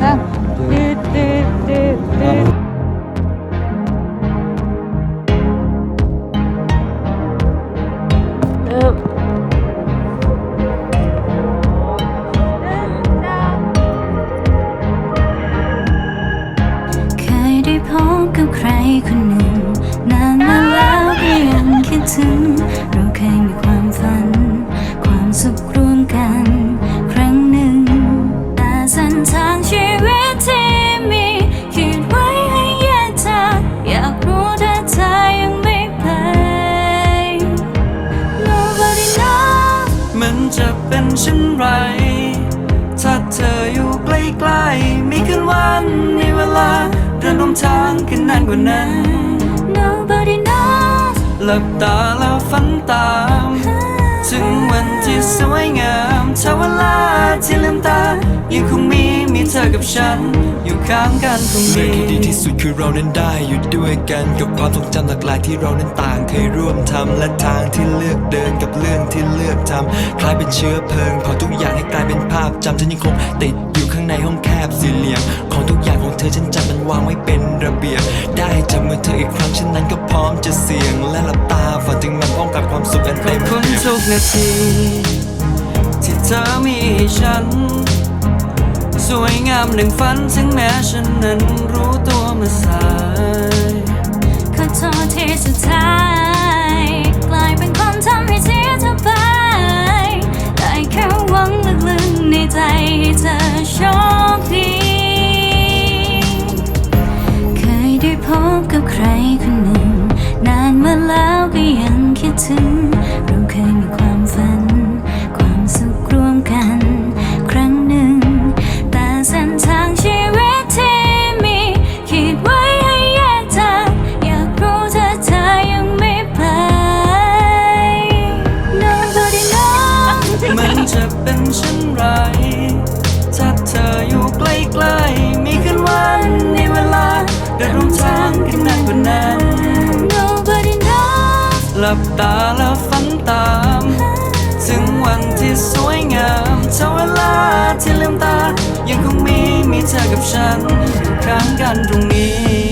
สามดืดดืดดืดดืดเออเคยได้พบกับใครคนหนึ่งนานมาแล้วก็ยังคิดถึง เราเคยมีความฝัน ความสุขร่วมกัน เป็นเช่นไร ถ้าเธออยู่ใกล้ๆมีคืนวันมีเวลาเดินลงทางกันนานกว่านั้น Nobody knows หลับตาแล้วฝันตาม ถึงวันที่สวยงามถ้าเวลาที่ลืมตายังคงมีมีเธอ กับฉัน อยู่ข้างกันตรงเรื่องนี้ที่ดีที่สุดคือเรานั้นได้อยู่ด้วยกันกับความทรงจำหลากหลายที่เรานั้นต่างเคยร่วมทำและทางที่เลือกเดินกับเรื่องที่เลือกทำคล้ายเป็นเชื้อเพลิงเผาทุกอย่างให้กลายเป็นภาพจำฉันยังคงติดอยู่ข้างในห้องแคบสี่เหลี่ยมของทุกอย่างของเธอฉันจำมันวางไว้เป็นระเบียบได้จับมือเธออีกครั้งฉันนั้นก็พร้อมจะเสี่ยง และหลับตาฝันถึงมันพร้อมกับความสุขอันขอเต็บมคุณเปี่ยมทุกนาทีที่เธอมีให้ฉันส วยงามหนึ่งฝันถึงแม้ฉันนั้นรู้ตัวมื่อสายขอโทษที่สุดท้าย กลายเป็นคนทำให้เสียเธอไปแต่แค่หวังลึกๆในใจให้เธอโชคดี เคยได้พบกับใครคนหนึ่ง นานมาแล้วก็ยังคิดถึง จะเป็นเช่นไรถ้าเธออยู่ใกล้ๆมีคืนวันมีเวลาเดินร่วมทางกันนานกว่านั้น Nobody knows หลับตาแล้วฝันตาม ถึงวันที่สวยงามถ้าเวลาที่ลืมตา ยังคงมีมีเธอกับฉันอยู่ข้างกันตรงนี้